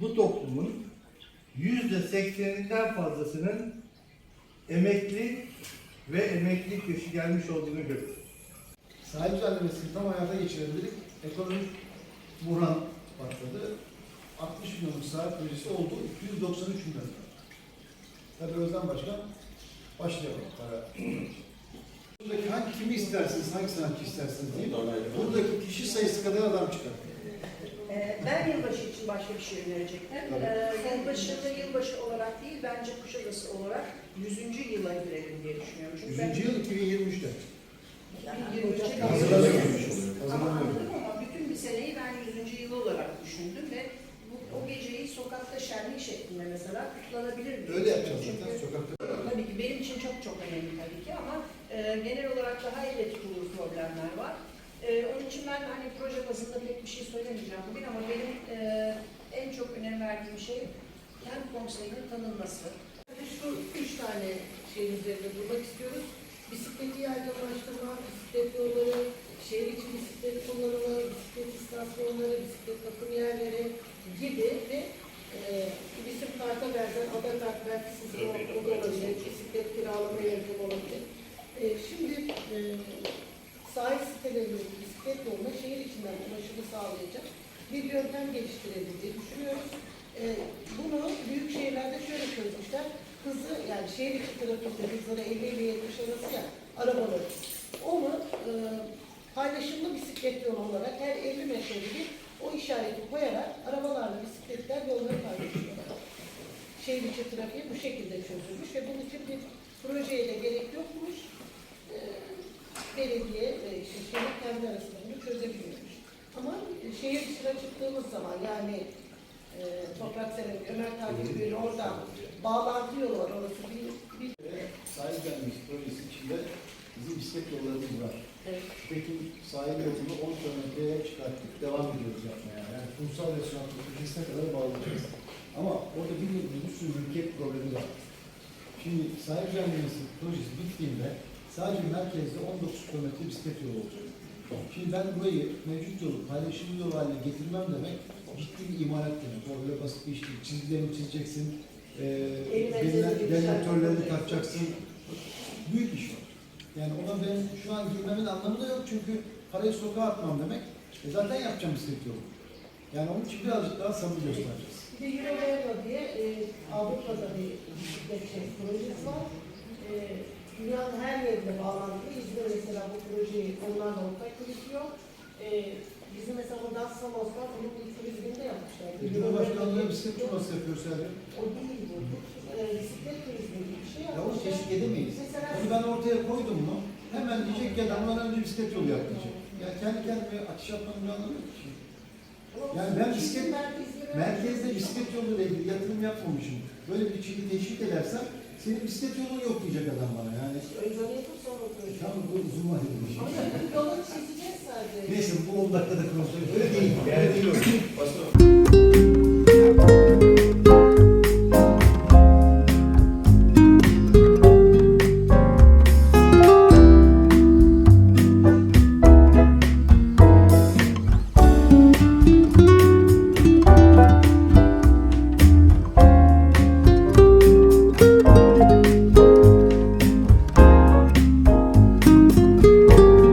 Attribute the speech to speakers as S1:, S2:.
S1: bu toplumun yüzde sekseninden fazlasının emekli ve emeklilik yaşı gelmiş olduğunu görüyoruz.
S2: Sahip düzenlemesini tam hayata geçirebildik. Ekonomik buhran başladı. 60 milyonluk sahip projesi oldu. 293 milyon. Tabii Özlem Başkan başlayalım. Para. Buradaki hangi kimi istersiniz, hangi sanatçı istersiniz diye. Buradaki kişi sayısı kadar adam çıkar.
S3: Ee, Ben yılbaşı için başka bir şey önerecektim. Ee, Yılbaşı'nda yılbaşı olarak değil, bence Kuşadası olarak 100. yıla girelim diye düşünüyorum. Çünkü
S2: 100. yıl 2023'te.
S3: ben 2023'e
S2: Hazırlanıyormuş.
S3: Ama
S2: Hazırlanıyor.
S3: ama bütün bir seneyi ben 100. yıl olarak düşündüm ve bu, o geceyi sokakta şenlik şeklinde mesela kutlanabilir diye
S2: Öyle yapacağız zaten. Sokakta.
S3: Tabii ki benim için çok çok önemli tabii ki ama e, genel olarak daha elle tutulur problemler var. Onun için ben hani proje bazında pek bir şey söylemeyeceğim bugün ama benim e, en çok önem verdiğim şey kent konseyinin tanınması.
S4: Şu üç tane şeyin üzerinde durmak istiyoruz. Bisikleti yaygınlaştırma, bisiklet yolları, şehir içi bisiklet kullanımı, bisiklet istasyonları, bisiklet bakım yerleri gibi ve e, bizim karta benzer ada kart belki sizin o da olabilir, bisiklet kiralama yöntemi olabilir. E, şimdi e, sahil sitelerinin bisiklet yoluna şehir içinden ulaşımı sağlayacak bir yöntem geliştirebildiği düşünüyoruz. E, bunu büyük şehirlerde şöyle çözmüşler. Hızı yani şehir içi trafikte hızları 50 ile 70 arası ya arabaları. Onu e, paylaşımlı bisiklet yolu olarak her 50 metrede bir o işareti koyarak arabalarla bisikletler yolları paylaşıyorlar. Şehir içi trafiği bu şekilde çözülmüş ve bunun için bir projeye de gerek yokmuş. E, belediye ve işte şehir kendi arasında bunu çözebiliyormuş. Ama e, şehir dışına çıktığımız zaman yani e, Toprak Sebebi, Ömer Takip Bey'in oradan bağlantı yolu var orası bir, bir
S2: Ve sahil düzenlemesi projesi içinde bizim bisiklet yollarımız var.
S4: Evet.
S2: Peki sahil yolunu 10 kilometreye çıkarttık, devam ediyoruz yapmaya. Yani kumsal restoran projesine kadar bağlayacağız. Ama orada bir, bir sürü mülkiyet problemi var. Şimdi sahil düzenlemesi projesi bittiğinde sadece merkezde 19 kilometre bisiklet yolu olacak. Şimdi ben burayı mevcut yolu paylaşımlı yol haline getirmem demek ciddi bir imalat demek. O böyle basit bir iş değil. Çizgilerini çizeceksin, e,
S4: Elime
S2: denektörlerini
S4: çizgi
S2: takacaksın. Büyük iş o. Yani ona ben şu an girmemin anlamı da yok çünkü parayı sokağa atmam demek. E zaten yapacağım bisiklet yolu. Yani onun için birazcık daha sabır göstereceğiz.
S4: Bir de Eurovelo diye e, Avrupa'da bir bisiklet şey, projesi var. E, dünyanın her yerinde bağlantılı. İzmir mesela bu projeyi onlarla ortak yürütüyor. E, bizim mesela o Das Samos var, onun bir turizminde yapmışlar.
S2: E, Cumhurbaşkanlığı bisiklet turnuvası yapıyor Sergen.
S4: O değil bu. E, bisiklet turizmi gibi bir şey
S2: Ya onu
S4: yapmışlar.
S2: teşvik edemeyiz.
S4: Mesela
S2: Onu ben ortaya koydum mu hemen diyecek ki adam bana önce bisiklet yolu yap diyecek. Ya kendi kendime atış yapmanın bir anlamı yok ki. Yani ben bisiklet- Merkezde bisiklet yoluyla ilgili yatırım yapmamışım. Böyle bir şeyi teşvik edersem senin bisiklet yolun yok diyecek adam bana yani.
S4: Önce onu yapıp sonra proje.
S2: Tamam bu uzun vadeli bir şey.
S4: Ama yolu çizeceğiz sadece.
S2: Neyse bu 10 dakikada konuşuyoruz. Öyle değil. Öyle değil o.